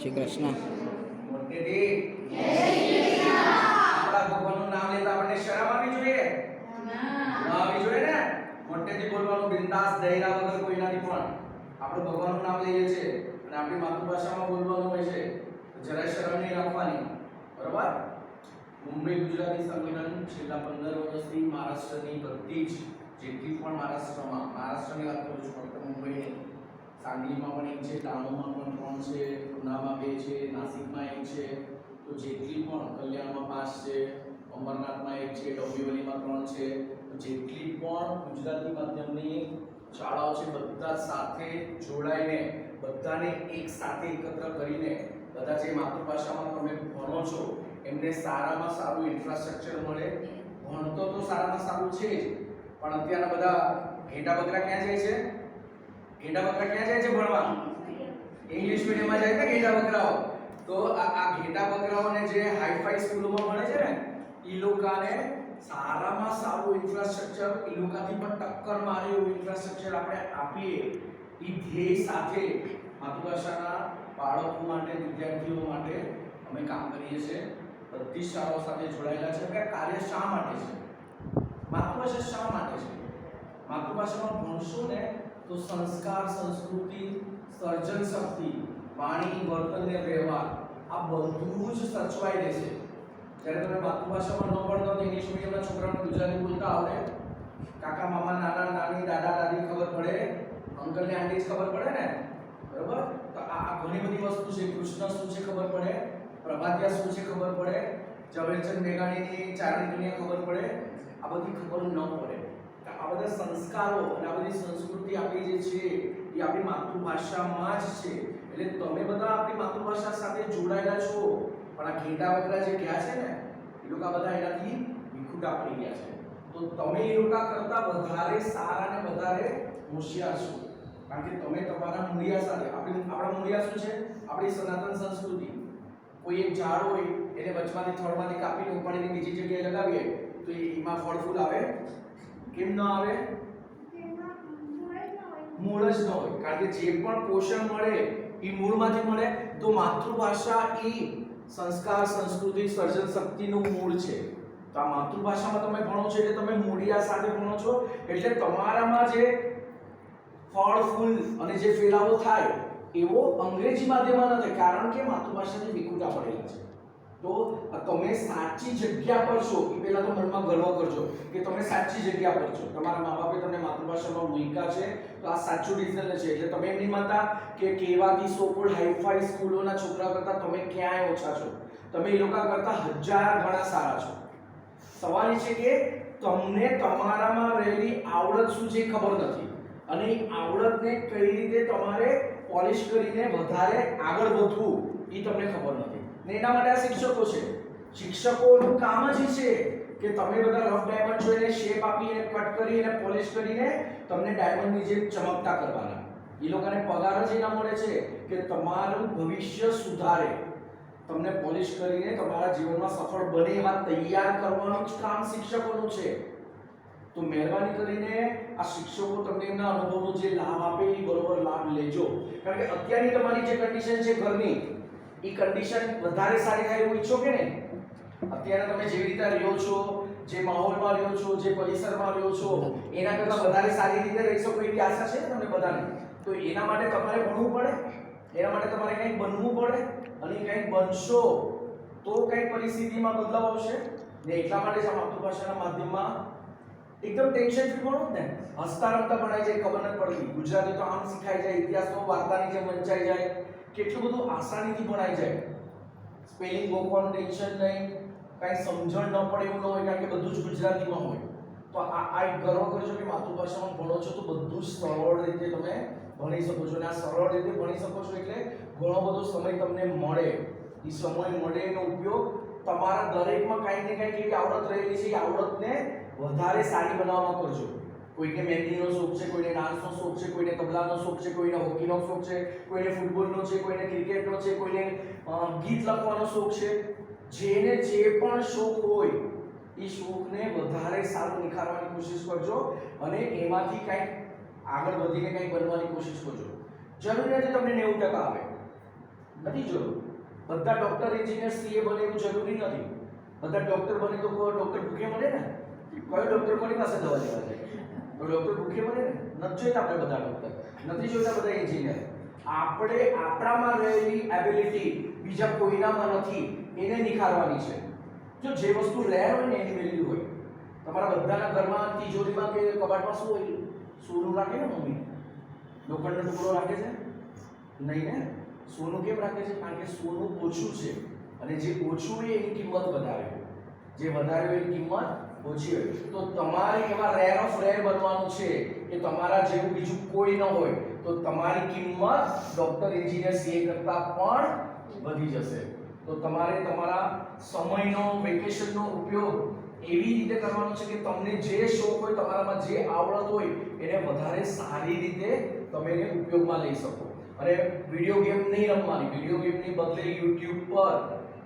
શ્રી કૃષ્ણ. મોટેથી આપણા ભગવાનનું નામ લેતા આપણને શરમ આવવી જોઈએ? ના. જોઈએ ને? મોટેથી બોલવાનું બિંદાસ દહેરા વગર કોઈનાથી પણ. આપણે ભગવાનનું નામ લઈએ છીએ અને આપણી માતૃભાષામાં બોલવાનું હોય છે. તો જરા શરમ નહીં રાખવાની. બરાબર? મુંબઈ ગુજરાતી સંમેલન છેલ્લા પંદર વર્ષથી મહારાષ્ટ્રની બધી જ જેટલી પણ મહારાષ્ટ્રમાં મહારાષ્ટ્રની વાત કરું છું ફક્ત મુંબઈની. સાંગલીમાં પણ એક છે, ટાણોમાં પણ ત્રણ છે પુનામાં બે છે, નાસિકમાં એક છે. તો જેટલી પણ કલ્યાણમાં પાંચ છે, અમરનાથમાં એક છે, ડોંબિવલીમાં ત્રણ છે જેટલી પણ ગુજરાતી માધ્યમની શાળાઓ છે, બધા સાથે જોડાઈને, બધાને એક સાથે એકત્ર કરીને, બધા જે માતૃભાષામાં તમે ભણો છો, એમને સારામાં સારું ઇન્ફ્રાસ્ટ્રક્ચર મળે. ભણતો તો સારામાં સારું છે જ, પણ અત્યારના બધા ઘેટા બગડા ક્યાં જાય છે? ઘેટા બકરા ક્યાં જાય છે ભણવા? ઇંગ્લિશ મીડિયમમાં જાય છે ઘેટા બકરાઓ. તો આ આ ઘેટા બકરાઓને જે હાઈફાઈ સ્કૂલોમાં ભણે છે ને, ઈ લોકોને સારામાં સારું ઇન્ફ્રાસ્ટ્રક્ચર ઈ લોકોથી પણ ટક્કર મારે એવું ઇન્ફ્રાસ્ટ્રક્ચર આપણે આપીએ. ઈ ધ્યેય સાથે માતૃભાષાના બાળકો માટે, વિદ્યાર્થીઓ માટે અમે કામ કરીએ છીએ. બધી શાળાઓ સાથે જોડાયેલા છે. કે કાર્ય શા માટે છે? માતૃભાષા શા માટે છે? માતૃભાષામાં ભણશો ને તો સંસ્કાર, સંસ્કૃતિ, સર્જન શક્તિ, વાણી, વર્તન ને વ્યવહાર, આ બધું જ સચવાઈ રહેશે જ્યારે તમે માતૃભાષામાં ન ભણતા તો ઇંગ્લિશ મીડિયમના છોકરાઓને ગુજરાતી બોલતા આવડે? કાકા, મામા, નાના, નાની, દાદા, દાદી ખબર પડે? અંકલ ને આંટી ખબર પડે ને? બરોબર? તો આ ઘણી બધી વસ્તુ છે. કૃષ્ણ શું છે ખબર પડે? પ્રભાતિયા શું છે ખબર પડે? ઝવેરચંદ મેઘાણીની ચારણી દુનિયા ખબર પડે? આ બધી ખબર ન પડે. આ બધા સંસ્કારો અને આ બધી સંસ્કૃતિ આપણી જે છે, એ આપણી માતૃભાષામાં જ છે. એટલે તમે બધા આપણી માતૃભાષા સાથે જોડાયેલા છો. પણ આ ઘેટા બકરા જે ગયા છે ને, એ લોકો બધા એનાથી વિખૂટા પડી ગયા છે. તો તમે એ લોકો કરતા વધારે સારા અને વધારે હોશિયાર છો. કારણ કે તમે તમારા મૂળિયા સાથે, આપણી, આપણા મૂળિયા શું છે? આપણી સનાતન સંસ્કૃતિ. કોઈ એક ઝાડ હોય, એને વચમાંથી, થળમાંથી કાપીને ઉપાડીને બીજી જગ્યાએ લગાવીએ, તો એમાં ફળ ફૂલ આવે કેમ ન આવે? મૂળ જ ન હોય. કારણ કે જે પણ પોષણ મળે, એ મૂળમાંથી મળે, તો માતૃભાષા એ સંસ્કાર, સંસ્કૃતિ, સર્જન શક્તિનું મૂળ છે. તો આ માતૃભાષામાં તમે ભણો છો એટલે તમે મૂળિયા સાથે ભણો છો. એટલે તમારામાં જે ફળ, ફૂલ અને જે ફેલાવો થાય, એવો અંગ્રેજી માધ્યમમાં ન થાય. કારણ કે માતૃભાષાની વિકૃતા પડેલા છે. તો તમે સાચી જગ્યા પર છો. એ પહેલા તો મનમાં ગર્વ કરજો કે તમે સાચી જગ્યા પર છો. તમારા મા બાપે તમને માતૃભાષામાં મૂક્યા છે. તો આ સાચું રીઝન છે. એટલે તમે એમ નહીં માનતા કે કેવાથી સોપોડ હાઈફાઈ સ્કૂલોના છોકરા કરતા તમે ક્યાંય ઓછા છો. તમે એ લોકો કરતા હજાર ગણા સારા છો. સવાલ એ છે કે તમને તમારામાં રહેલી આવડત શું છે ખબર નથી. અને એ આવડતને કઈ રીતે તમારે પોલિશ કરીને વધારે આગળ વધવું એ તમને ખબર નથી. ને એના માટે આ શિક્ષકો છે. શિક્ષકોનું કામ જ છે કે તમે બધા રફ ડાયમંડ જોઈને શેપ આપીને કટ કરી એને પોલિશ કરીને તમને ડાયમંડની જેમ ચમકતા કરવાના. એ લોકોને પગાર જ એના મળે છે કે તમારું ભવિષ્ય સુધારે. તમને પોલિશ કરીને તમારા જીવનમાં સફળ બને એવા તૈયાર કરવાનું જ કામ શિક્ષકોનું છે. તો મહેરબાની કરીને આ શિક્ષકો તમને એમના અનુભવનો જે લાભ આપે એ બરોબર લાભ લેજો. કારણ કે અત્યારની તમારી જે કન્ડિશન છે ઘરની એ કન્ડિશન વધારે સારી થાય એવું ઈચ્છો કે નહીં? અત્યારે તમે જેવી રીતે રહ્યો છો, જે માહોલમાં રહ્યો છો, જે પરિસરમાં રહ્યો છો, એના કરતાં વધારે સારી રીતે રહી શકો એવી આશા છે તમને બધાને? તો એના માટે તમારે ભણવું પડે, એના માટે તમારે કંઈક બનવું પડે, અને કંઈક બનશો તો કંઈક પરિસ્થિતિમાં બદલાવ આવશે. ને એટલા માટે જ આ માતૃભાષાના માધ્યમમાં એકદમ ટેન્શન ફ્રી ભણો ને. હસતા રમતા ભણાઈ જાય, ખબર નથી પડતી. ગુજરાતી તો આમ શીખાઈ જાય ઇતિહાસ તો વાર્તાની જેમ વંચાઈ જાય. કેટલું બધું આસાનીથી ભણાઈ જાય. સ્પેલિંગ ગોખવાનું ટેન્શન નહીં. કાંઈ સમજણ ન પડે એવું ન હોય, કારણ કે બધું જ ગુજરાતીમાં હોય. તો આ આ એક ગર્વ કરજો કે માતૃભાષામાં ભણો છો તો બધું જ સરળ રીતે તમે ભણી શકો છો. અને આ સરળ રીતે ભણી શકો છો એટલે ઘણો બધો સમય તમને મળે. એ સમય મળે એનો ઉપયોગ તમારા દરેકમાં કાંઈક ને કાંઈક એવી આવડત રહેલી છે. એ આવડતને વધારે સારી બનાવવામાં કરજો. કોઈને મહેંદીનો શોખ છે, કોઈને ડાન્સનો શોખ છે, કોઈને તબલાનો શોખ છે, કોઈને હોકીનો શોખ છે, કોઈને ફૂટબોલનો છે, કોઈને ક્રિકેટનો છે, કોઈને ગીત લખવાનો શોખ છે. જેને જે પણ શોખ હોય, એ શોખને વધારે સારું નિખારવાની કોશિશ કરજો અને એમાંથી કંઈક આગળ વધીને કંઈક બનવાની કોશિશ કરજો. જરૂરી નથી તમને નેવું ટકા આવે. નથી જરૂર. બધા ડોક્ટર એન્જિનિયર સીએ બને એવું જરૂરી નથી. બધા ડોક્ટર બને તો ડૉક્ટર ભૂખે મળે ને? કયો ડોક્ટર કોની પાસે દવા લેવા જાય? ડોક્ટર ભૂખે મળે ને? નથી જોઈતા આપણે બધા ડોક્ટર નથી જોઈતા બધા એન્જિનિયર આપણે આપણામાં રહેલી એબિલિટી બીજા કોઈનામાં નથી, એને નિખારવાની છે. જો જે વસ્તુ રેર હોય ને એની વેલ્યુ હોય. તમારા બધાના ઘરમાં તિજોરીમાં કે કબાટમાં શું હોય? સોનું રાખે ને મમ્મી? લોખંડનો ટુકડો રાખે છે? નહીં ને? સોનું કેમ રાખે છે? કારણ કે સોનું ઓછું છે. અને જે ઓછું હોય એની કિંમત વધારે જે વધારે હોય એની કિંમત હોય તો તમારે એમાં રેર ઓફ રેર બનવાનું છે કે તમારા જેવું બીજું કોઈ ન હોય, તો તમારી કિંમત ડોક્ટર એન્જિનિયર સીએ કરતાં પણ વધી જશે. તો તમારે તમારા સમયનો વેકેશનનો ઉપયોગ એવી રીતે કરવાનો છે કે તમને જે શોખ હોય, તમારામાં જે આવડત હોય, એને વધારે સારી રીતે તમે એને ઉપયોગમાં લઈ શકો. અને વીડિયો ગેમ નહીં રમવાની વીડિયો ગેમની બદલે યુટ્યુબ પર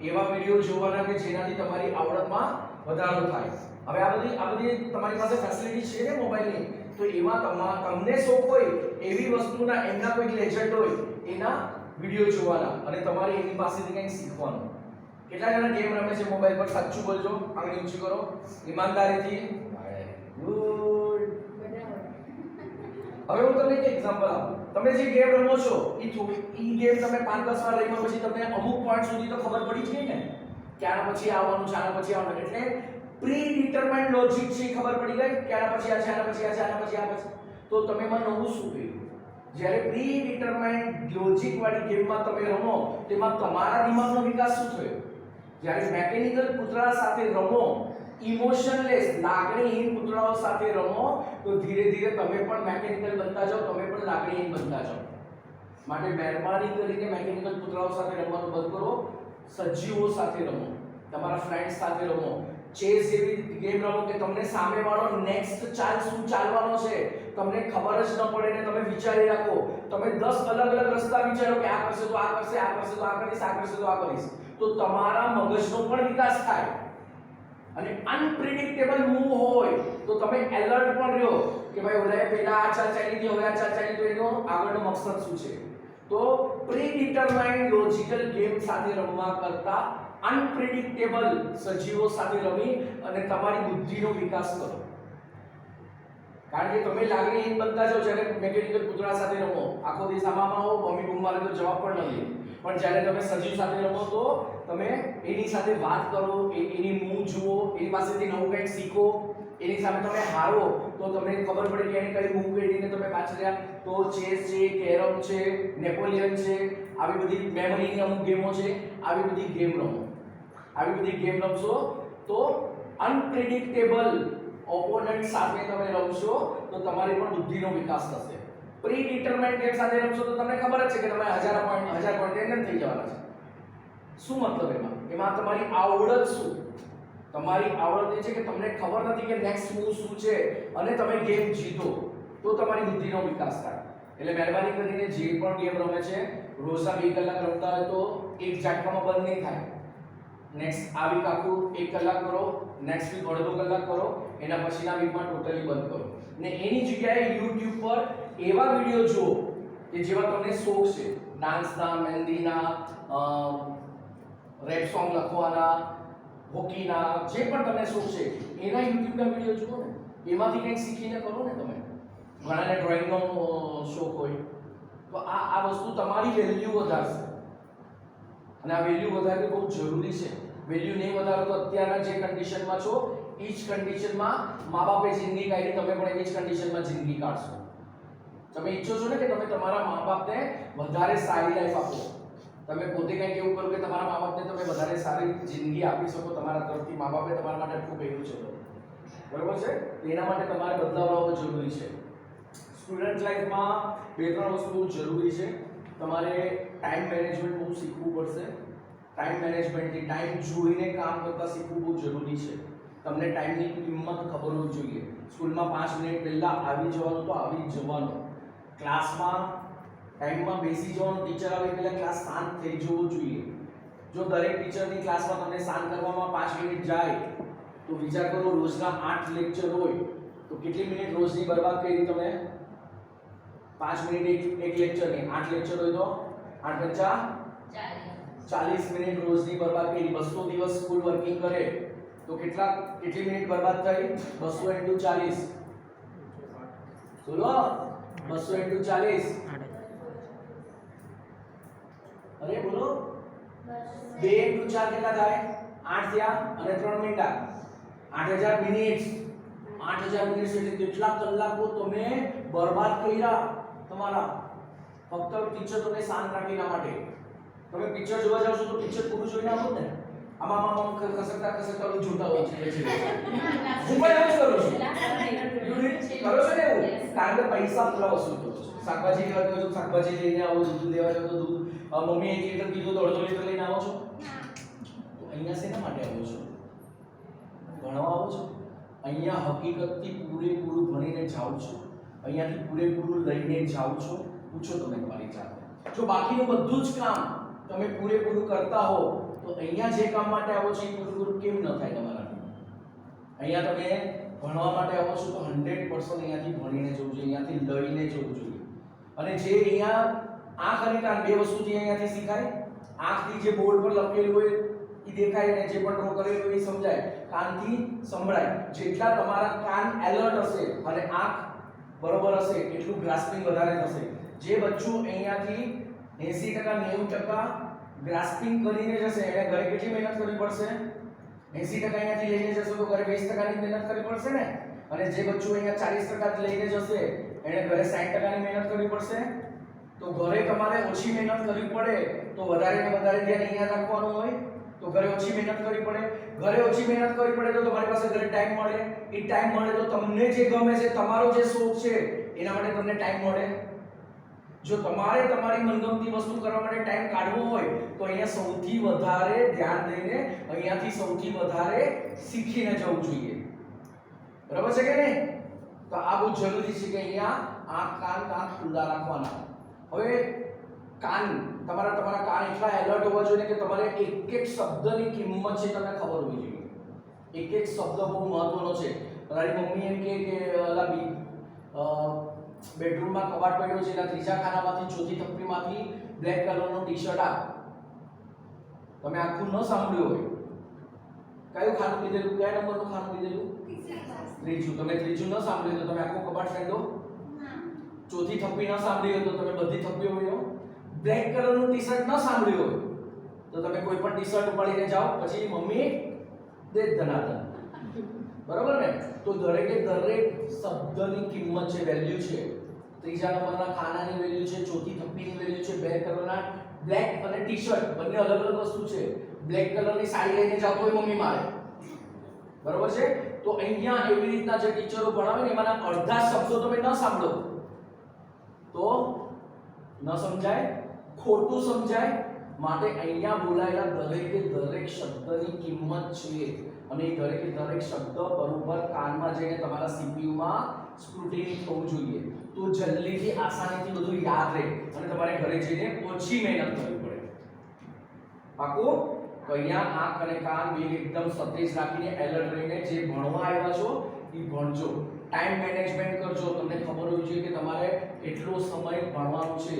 એવા વીડિયો જોવાના કે જેનાથી તમારી આવડતમાં વધારો થાય. હવે આ બધી આ બધી તમારી પાસે ફેસિલિટી છે ને મોબાઈલની તો એમાં તમા તમને શોખ હોય એવી વસ્તુના એમના કોઈ લેજન્ડ હોય એના વીડિયો જોવાના અને તમારે એની પાસેથી કંઈક શીખવાનું. કેટલા જણા ગેમ રમે છે મોબાઈલ પર? સાચું બોલજો આંગળી ઊંચી કરો. ઈમાનદારીથી. ગુડ હવે હું તમને એક એક્ઝામ્પલ આપું. તમે જે ગેમ રમો છો એ ઈ ગેમ તમે પાંચ દસ વાર રમ્યા પછી તમને અમુક પોઈન્ટ સુધી તો ખબર પડી જ ગઈ ને. કે આના પછી આવવાનું છે આના પછી આવવાનું. એટલે પ્રી ડિટરમાઇન્ડ લોજિક છે ખબર પડી ગઈ? કે આના પછી આ છે, આના પછી આ છે, આના પછી આ પછી. તો તમે એમાં નવું શું કર્યું? જ્યારે પ્રી ડિટરમાઇન્ડ લોજિક વાળી ગેમમાં તમે રમો, તેમાં તમારા દિમાગનો વિકાસ શું થયો? જ્યારે મેકેનિકલ કૂતરા સાથે રમો ઇમોશનલેસ લાગણીહીન કૂતરાઓ સાથે રમો, તો ધીરે ધીરે તમે પણ મેકેનિકલ બનતા જાઓ, તમે પણ લાગણીહીન બનતા જાઓ. માટે મહેરબાની કરીને મેકેનિકલ કૂતરાઓ સાથે રમવાનું બંધ કરો, સજીવો સાથે રમો. તમારા ફ્રેન્ડ્સ સાથે રમો. ચેસ એવી ગેમ રમો કે તમને સામેવાળો નેક્સ્ટ ચાલ શું ચાલવાનો છે, તમને ખબર જ ન પડે ને તમે વિચારી રાખો. તમે 10 અલગ અલગ રસ્તા વિચારો કે આ કરશે તો આ કરશે આ કરશે તો આ કરીશ, આ કરશે તો આ કરીશ. તો તમારા મગજનો પણ વિકાસ થાય. અને અનપ્રિડિક્ટેબલ મૂવ હોય, તો તમે એલર્ટ પણ રહ્યો કે ભાઈ ઓલાએ પહેલા આ ચાલ ચાલી હતી, હવે આ ચાલ ચાલી તો એનો આગળનો મકસદ શું છે? તો પ્રીડિટરમાઇન્ડ લોજિકલ ગેમ સાથે રમવા કરતા અનપ્રિડિક્ટેબલ સજીવો સાથે રમી અને તમારી બુદ્ધિનો વિકાસ કરો. કારણ કે તમે લાગણીહીન બનતા જાઓ, જ્યારે મેકેનિકલ કૂતરા સાથે રમો, આખો દિવસ આમાં આવો, મમ્મી બૂમ તો જવાબ પણ નથી પણ જ્યારે તમે સજીવ સાથે રમો, તો તમે એની સાથે વાત કરો એની મૂવ જુઓ, એની પાસેથી નવું કંઈક શીખો એની સામે તમે હારો, તો તમને ખબર પડે કે એને કઈ મૂવ કરીને તમે પાછળ તો ચેસ છે, કેરમ છે, નેપોલિયન છે, આવી બધી મેમરીની અમુક ગેમો છે, આવી બધી ગેમ રમો. આવી બધી ગેમ રમશો તો અનપ્રિડિક્ટેબલ ઓપોનન્ટ સાથે તમે રમશો તો તમારી પણ બુદ્ધિનો વિકાસ થશે. પ્રી ડિટરમાઇન્ડ ગેમ સાથે રમશો તો તમને ખબર જ છે કે તમે હજાર પોઈન્ટ હજાર પોઈન્ટ થઈ જવાના છે. શું મતલબ એમાં? એમાં તમારી આવડત શું? તમારી આવડત એ છે કે તમને ખબર નથી કે નેક્સ્ટ મૂવ શું છે અને તમે ગેમ જીતો, તો તમારી બુદ્ધિનો વિકાસ થાય. એટલે મહેરબાની કરીને જે પણ ગેમ રમે છે, રોજના બે કલાક રમતા હોય તો એક ઝાટકામાં બંધ નહીં થાય. નેક્સ્ટ આ વીક આખું એક કલાક કરો નેક્સ્ટ વીક અડધો કલાક કરો, એના પછીના વીકમાં ટોટલી બંધ કરો. ને એની જગ્યાએ યુટ્યુબ પર એવા વીડિયો જુઓ કે જેમાં તમને શોખ છે. ડાન્સના મહેંદીના રેપ સોંગ લખવાના હોકીના જે પણ તમને શોખ છે, એના યુટ્યુબના વીડિયો જુઓ ને, એમાંથી કંઈક શીખીને કરો ને તમે. ઘણાને ડ્રોઈંગનો શોખ હોય. તો આ આ વસ્તુ તમારી વેલ્યુ વધારશે. અને આ વેલ્યુ વધારવી બહુ જરૂરી છે. વેલ્યુ નહીં વધારો તો અત્યારના જે કન્ડિશનમાં છો, એ જ કન્ડિશનમાં મા બાપે જિંદગી કાઢી, તમે પણ એવી જ કન્ડિશનમાં જિંદગી કાઢશો. તમે ઈચ્છો છો ને કે તમે તમારા મા બાપને વધારે સારી લાઈફ આપો. તમે પોતે કંઈક એવું કરો કે તમારા મા બાપને તમે વધારે સારી જિંદગી આપી શકો, તમારા તરફથી મા બાપે તમારા માટે ખૂબ એવું છે. બરોબર છે? એના માટે તમારે બદલાવ લાવવો જરૂરી છે. સ્ટુડન્ટ લાઈફમાં બે ત્રણ વસ્તુ જરૂરી છે. તમારે ટાઈમ મેનેજમેન્ટ બહુ શીખવું પડશે. ટાઈમ મેનેજમેન્ટથી ટાઈમ જોઈને કામ કરતા શીખવું બહુ જરૂરી છે. તમને ટાઈમની કિંમત ખબર હોવી જોઈએ. સ્કૂલમાં પાંચ મિનિટ પહેલાં આવી જવાનું તો આવી જવાનું. ક્લાસમાં ટાઈમમાં બેસી જવાનું ટીચર આવે પહેલાં ક્લાસ શાંત થઈ જવો જોઈએ. જો દરેક ટીચરની ક્લાસમાં તમને શાંત કરવામાં પાંચ મિનિટ જાય તો વિચાર કરો રોજના આઠ લેક્ચર હોય તો કેટલી મિનિટ રોજની બરબાદ કરી તમે? પાંચ મિનિટ એક એક લેક્ચરની આઠ લેક્ચર હોય તો? આઠ પંચા ચાલીસ. મિનિટ રોજની બરબાદ કરી. બસો દિવસ સ્કૂલ વર્કિંગ કરે તો કેટલા કેટલી મિનિટ બરબાદ થઈ? બસો ઇન્ટુ ચાલીસ. બોલો? બસો ઇન્ટુ ચાલીસ અરે બોલો. બે ઇન્ટુ ચાર કેટલા થાય? આઠ થયા અને ત્રણ મિનિટ આઠ હજાર મિનિટ આઠ હજાર મિનિટ એટલે કેટલા કલાકો તમે બરબાદ કર્યા તમારા? ફક્ત ટીચર તમને શાંત રાખીના માટે. તમે પિક્ચર જોવા જાવ છો તો પિક્ચર પૂરું જોઈને આવો ને. આમાં આમાં ખસકતા ખસકતા ઓલું જોતા હોય છે પછી. હું પણ એવું કરું છું. કરો છો ને એવું? કારણ કે પૈસા પૂરા વસૂલ કરું છું. શાકભાજી લેવા જાઉં છું શાકભાજી લઈને આવો દૂધ લેવા જાઉં તો દૂધ. મમ્મી એક લીટર તો અડધો લીટર લઈને આવો છો? તો અહીંયા શેના માટે આવો છો? ભણવા આવો છો? અહીંયા હકીકતથી પૂરેપૂરું ભણીને જાઉં છું. અહીંયાથી પૂરેપૂરું લઈને જાઉં છો. પૂછો તમે તમારી જાતે જો બાકીનું બધું જ કામ તમે પૂરેપૂરું કરતા હો તો અહીંયા જે કામ માટે આવો છો એ પૂરેપૂરું કેમ ન થાય તમારાથી અહીંયા તમે ભણવા માટે આવો છો તો હંડ્રેડ પર્સન્ટ અહીંયાથી ભણીને જવું જોઈએ, અહીંયાથી લઈને જવું જોઈએ. અને જે અહીંયા આંખ અને કાન બે વસ્તુ જે અહીંયાથી શીખાય, આંખથી જે બોર્ડ પર લખેલું હોય, એ દેખાય અને જે પણ ડ્રો કરેલું હોય એ સમજાય. કાનથી સંભળાય. જેટલા તમારા કાન એલર્ટ હશે અને આંખ બરોબર હશે, એટલું ગ્રાસ્પિંગ વધારે થશે. જે બચ્ચું અહીંયાથી 80% ટકા 90% ટકા ગ્રાસ્પિંગ કરીને જશે એને ઘરે કેટલી મહેનત કરવી પડશે? 80% ટકા અહીંયાથી લઈને જશો તો ઘરે 20% ટકાની મહેનત કરવી પડશે ને? અને જે બચ્ચું અહીંયા 40% ટકા લઈને જશે, એને ઘરે 60% ટકાની મહેનત કરવી પડશે? તો ઘરે તમારે ઓછી મહેનત કરવી પડે, તો વધારે ને વધારે ધ્યાન અહીંયા રાખવાનું હોય, તો ઘરે ઓછી મહેનત કરવી પડે. ઘરે ઓછી મહેનત કરવી પડે તો તમારી પાસે ઘરે ટાઈમ મળે. એ ટાઈમ મળે તો તમને જે ગમે છે, તમારો જે શોખ છે, એના માટે તમને ટાઈમ મળે. જો તમારે તમારી મનગમતી વસ્તુ કરવા માટે ટાઈમ કાઢવો હોય, તો અહીંયા સૌથી વધારે ધ્યાન દઈને અહીંયાથી સૌથી વધારે શીખીને જવું જોઈએ. બરાબર છે કે નહીં? તો આ બહુ જરૂરી છે કે અહીંયા આંખ કાન કાન ખુલ્લા રાખવાના. હવે કાન, તમારા તમારા કાન એટલા એલર્ટ હોવા જોઈએ કે તમારે એક એક શબ્દની કિંમત છે તમને ખબર હોવી જોઈએ. એક એક શબ્દ બહુ મહત્વનો છે. તમારી મમ્મી એમ કે, અલા બી બેડરૂમમાં કબાટ પડ્યો છે એટલે ત્રીજા ખાનામાંથી ચોથી થપ્પીમાંથી બ્લેક કલરનો ટી-શર્ટ આ તમે આખું ન સાંભળ્યું હોય. કયું ખાનું લીધેલું કયા નંબરનું ખાનું લીધેલું ત્રીજું. તમે ત્રીજું ન સાંભળ્યું તો તમે આખો કબાટ ફેંદો ચોથી થપ્પી ન સાંભળી હોય તો તમે બધી થપ્પીઓ હોય બ્લેક કલરનું ટી-શર્ટ ન સાંભળ્યું હોય તો તમે કોઈ પણ ટી-શર્ટ ઉપાડીને જાઓ. પછી મમ્મી દે ધનાધન. બરાબર ને? તો દરેકે દરેક શબ્દની કિંમત છે વેલ્યુ છે, ત્રીજા નંબરના ખાનાની વેલ્યુ છે, ચોથી થપ્પીની વેલ્યુ છે બ્લેક કલરના બ્લેક અને ટી-શર્ટ બંને અલગ અલગ વસ્તુ છે. બ્લેક કલરની સાડી લઈને જતો હોય મમ્મી મારે. બરાબર છે? તો અહીંયા એવી રીતના જે ટીચરો ભણાવે ને, એમાંના અડધા શબ્દો તમે ન સાંભળો. તો ન સમજાય, ખોટું સમજાય, માટે અહીંયા બોલાયેલા દરેકે દરેક શબ્દની કિંમત છે. અને દરેકે દરેક શબ્દ બરોબર કાનમાં જઈને તમારા સીપીયુમાં માં સ્ક્રુટિની થવું જોઈએ. તો જલ્દીથી, આસાનીથી બધું યાદ રહે અને તમારે ઘરે જઈને ઓછી મહેનત કરવી પડે. પાકું? તો અહીંયા આંખ અને કાન બે એકદમ સતેજ રાખીને એલર્ટ રહીને જે ભણવા આવ્યા છો, એ ભણજો. ટાઈમ મેનેજમેન્ટ કરજો. તમને ખબર હોવી જોઈએ કે તમારે એટલો સમય ભણવાનો છે.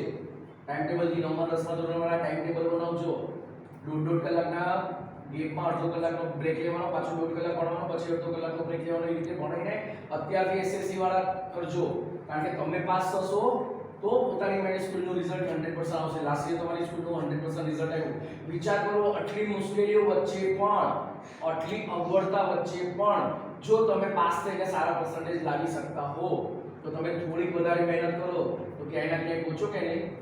ટાઈમ ટેબલથી નવમા દસમા ધોરણવાળા ટાઈમ ટેબલ બનાવજો. દોઢ દોઢ કલાકના ગેપમાં અડધો કલાકનો બ્રેક લેવાનો, પાછો દોઢ કલાક ભણવાનો પછી અડધો કલાકનો બ્રેક લેવાનો, એ રીતે ભણીને અત્યારથી એસએસસી વાળા કરજો, કારણ કે તમે પાસ થશો, તો પોતાની મેડે સ્કૂલનું રિઝલ્ટ હંડ્રેડ પર્સન્ટ આવશે. લાસ્ટ યર તમારી સ્કૂલનું હંડ્રેડ પર્સન્ટ રિઝલ્ટ આવ્યું. વિચાર કરો, આટલી મુશ્કેલીઓ વચ્ચે પણ, આટલી અગવડતા વચ્ચે પણ, જો તમે પાસ થઈને સારા પર્સન્ટેજ લાવી શકતા હો, તો તમે થોડીક વધારે મહેનત કરો. તો ક્યાંય ના ક્યાંય પહોંચો કે નહીં.